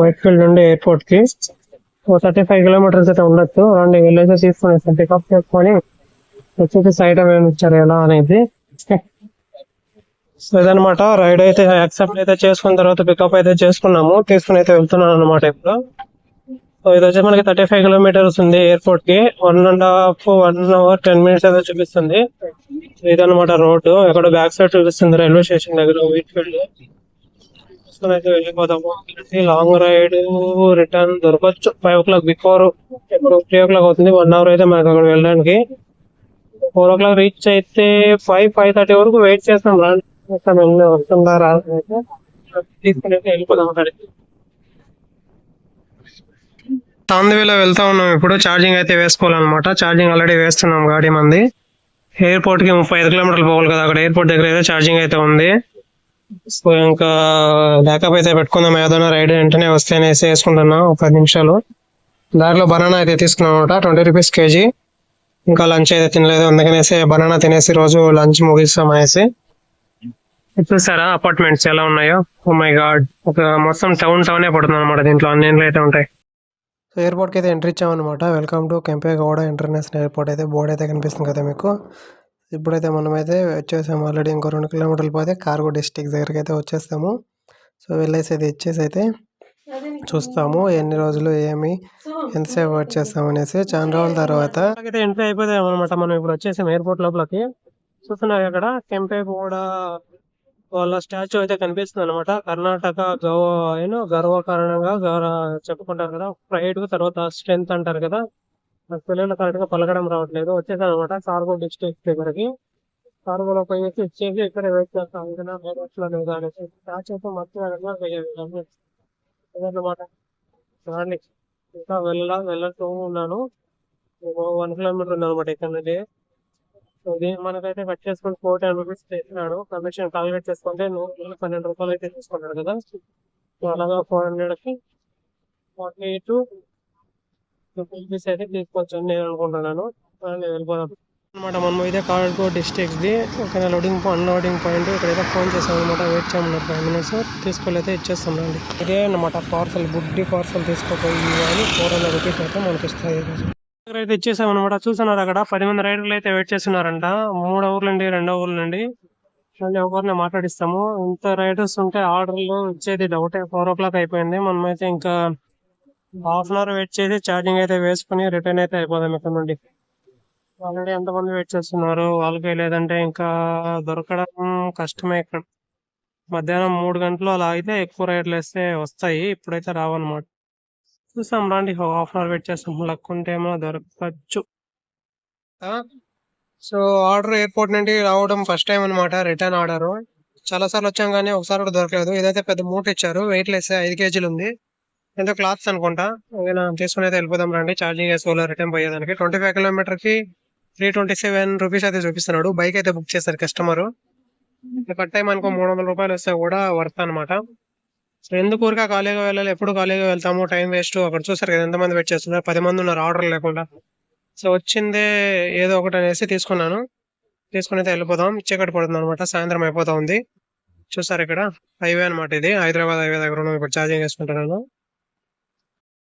White field నుండి ఎయిర్పోర్ట్కి ఓ thirty five kilometres అయితే ఉండొచ్చు. రండి వెళ్ళేసి తీసుకుని పికప్ చేసుకొని వచ్చేసి సైట్ ఏమైనా ఇచ్చారు ఎలా అనేది. సో ఇదనమాట రైడ్ అయితే యాక్సెప్ట్ అయితే చేసుకున్న తర్వాత పికప్ అయితే చేసుకున్నాము. తీసుకుని అయితే వెళ్తున్నాను అనమాట ఇప్పుడు. సో ఇది వచ్చి మనకి థర్టీ ఫైవ్ కిలోమీటర్స్ ఉంది ఎయిర్పోర్ట్కి. One and half one hour ten minutes అయితే చూపిస్తుంది. ఇదనమాట రోడ్డు ఎక్కడ బ్యాక్ సైడ్ చూపిస్తుంది రైల్వే స్టేషన్ దగ్గర వీట్ ఫీల్డ్ తీసుకుని అయితే వెళ్ళిపోతాము లాంగ్ రైడ్ రిటర్న్ దొరకచ్చు. ఫైవ్ ఓ క్లాక్ బిఫోర్ ఇప్పుడు త్రీ ఓ క్లాక్ అవుతుంది. వన్ అవర్ అయితే మనకు అక్కడ వెళ్ళడానికి. ఫోర్ ఓ క్లాక్ రీచ్ అయితే ఫైవ్ ఫైవ్ థర్టీ వరకు వెయిట్ చేస్తాం. రాండి వెళ్ళి వస్తుందా రాదా తీసుకుని అయితే వెళ్ళిపోదాం అక్కడికి. తాందవిలో వెళ్తా ఉన్నాం ఇప్పుడు. ఛార్జింగ్ అయితే వేసుకోవాలన్నమాట. ఛార్జింగ్ ఆల్రెడీ వేస్తున్నాం గాడి మంది. ఎయిర్పోర్ట్కి ముప్పై ఐదు కిలోమీటర్లు పోవాలి కదా. అక్కడ ఎయిర్పోర్ట్ దగ్గర అయితే ఛార్జింగ్ అయితే ఉంది. సో ఇంకా బ్యాకప్ అయితే పెట్టుకుందాం ఏదైనా రైడ్ వెంటనే వస్తే అనేసి వేసుకుంటున్నా ఒక పది నిమిషాలు. దారిలో బనానా అయితే తీసుకున్నాం అనమాట ట్వంటీ రూపీస్ కేజీ. ఇంకా లంచ్ అయితే తినలేదు అందుకనేసి బనానా తినేసి రోజు లంచ్ ముగిస్తాం అనేసి. చూసారా అపార్ట్మెంట్స్ ఎలా ఉన్నాయో? ఓ మై గాడ్ ఒక మొత్తం టౌన్ టౌనే పడుతుంది అనమాట దీంట్లో అన్ని ఇండ్లు అయితే ఉంటాయి. సో ఎయిర్పోర్ట్కి అయితే entry ఇచ్చామన్నమాట. Welcome to Kempe Gowda international airport అయితే బోర్డు అయితే కనిపిస్తుంది కదా మీకు. ఇప్పుడైతే మనమైతే వచ్చేసాము ఆల్రెడీ ఇంకో రెండు కిలోమీటర్లు పోతే కార్గో డిస్టిక్ దగ్గరికి అయితే వచ్చేస్తాము. సో వెళ్ళేసి అయితే ఇచ్చేసి అయితే చూస్తాము ఎన్ని రోజులు ఏమి ఎంతసేపు వెయిట్ చేస్తాం అనేసి చాలా రోజుల తర్వాత అయితే ఎంట్రీ అయిపోతాం అనమాట మనం ఇప్పుడు వచ్చేసాం ఎయిర్పోర్ట్ లోపలికి. చూస్తున్నారు అక్కడ కెంపేగూడ వాళ్ళ స్టాచ్యూ అయితే కనిపిస్తుంది అనమాట కర్ణాటక గౌ యూనో గర్వ కారణంగా చెప్పుకుంటారు కదా ప్రైడ్ తర్వాత స్ట్రెంత్ అంటారు కదా. పిల్లలు కరెక్ట్గా పలకడం రావట్లేదు. వచ్చేసాను అనమాట కార్గో డిస్ట్రిక్ట్ దగ్గరికి. కార్గోలో పోయేసి ఇచ్చేసి ఇక్కడ వెయిట్ చేస్తాం ఏదైనా లో లేదా అనేసి. స్టాచ్యూ అయితే మొత్తం అదనమాట చూడండి ఇంకా వెళ్ళా వెళ్ళటూ ఉన్నాను. వన్ కిలోమీటర్ ఉంది అనమాట ఇక్కడ నుండి. సో దీన్ని మనకైతే కట్ చేసుకుని ఫోర్ టెన్ రూపీస్ చేసినాడు కమిషన్ కాలిక్యులేట్ చేసుకుంటే నూరు పన్నెండు రూపాయలు అయితే తీసుకున్నాడు కదా. సో అలాగా ఫోర్ హండ్రెడ్కి ఫార్టీ టూ రూపీస్ అయితే తీసుకోవచ్చు అని నేను అనుకుంటున్నాను వెళ్ళిపోదాం అనమాట మనం ఇదే కార్గో డిస్ట్రిక్ట్ది. ది లోడింగ్ అన్లోడింగ్ పాయింట్ ఇక్కడైతే ఫోన్ చేసాం అనమాట వెయిట్ చేయమన్నారు ఫైవ్ మినిట్స్ తీసుకోలేతే ఇచ్చేస్తాం రండి. ఇదే అనమాట పార్సల్ బుడ్డి పార్సల్ తీసుకోపోయి అని ఫోర్ హండ్రెడ్ రూపీస్ అయితే మనకి ఇస్తాయి ఈరోజు దగ్గర అయితే ఇచ్చేసామన్నమాట. అనమాట చూస్తున్నారు అక్కడ? పది మంది రైడర్లు అయితే వెయిట్ చేస్తున్నారంట. మూడు ఊర్ల నుండి రెండో ఊర్ల నుండి మళ్ళీ ఒకరిని మాట్లాడిస్తాము. ఇంత రైడర్స్ ఉంటే ఆర్డర్లు ఇచ్చేది డౌటే ఫోర్ ఓ క్లాక్ అయిపోయింది. మనమైతే ఇంకా హాఫ్ అన్ అవర్ వెయిట్ చేసి ఛార్జింగ్ అయితే వేసుకుని రిటర్న్ అయితే అయిపోదాం ఇక్కడ నుండి. ఆల్రెడీ ఎంతమంది వెయిట్ చేస్తున్నారు? వాళ్ళకి లేదంటే ఇంకా దొరకడం కష్టమే ఇక్కడ. మధ్యాహ్నం మూడు గంటలు అలా అయితే ఎక్కువ రైడ్లు వేస్తే వస్తాయి. ఇప్పుడైతే రావన్నమాట. చూసాం రండి. హాఫ్ అన్ అవర్ వెయిట్ చేస్తాం. లక్ ఉంటే ఏమో దొరకచ్చు. సో ఆర్డర్ ఎయిర్పోర్ట్ నుండి రావడం ఫస్ట్ టైం అనమాట రిటర్న్ ఆర్డర్. చాలా సార్లు వచ్చాం కానీ ఒకసారి కూడా దొరకలేదు. ఇదైతే పెద్ద మూట ఇచ్చారు. వెయిట్ లెస్ ఐదు కేజీలు ఉంది. ఎంతో క్లాత్స్ అనుకుంటా. ఏదైనా తీసుకుని అయితే వెళ్ళిపోదాం రండి. ఛార్జింగ్ సోలార్ రిటర్న్ పోయేదానికి. ట్వంటీ ఫైవ్ కిలోమీటర్కి త్రీ ట్వంటీ సెవెన్ రూపీస్ అయితే చూపిస్తున్నాడు. బైక్ అయితే బుక్ చేస్తారు కస్టమర్ కట్ టైం అనుకో మూడు వందల రూపాయలు వస్తే కూడా వర్త్ అనమాట సో ఎందుకు ఊరికా ఖాళీగా వెళ్ళాలి? ఎప్పుడు ఖాళీగా వెళ్తాము టైం వేస్ట్ అక్కడ చూసారు కదా ఎంతమంది వెయిట్ చేస్తున్నారు? పది మంది ఉన్నారు ఆర్డర్ లేకుండా. సో వచ్చిందే ఏదో ఒకటి అనేసి తీసుకున్నాను. తీసుకుని అయితే వెళ్ళిపోదాం చీకటి పడుతుంది అనమాట సాయంత్రం అయిపోతా ఉంది. చూసారు ఇక్కడ? హైవే అనమాట ఇది. హైదరాబాద్ హైవే దగ్గర ఉన్నాం ఇప్పుడు ఛార్జింగ్ చేసుకుంటున్నాను.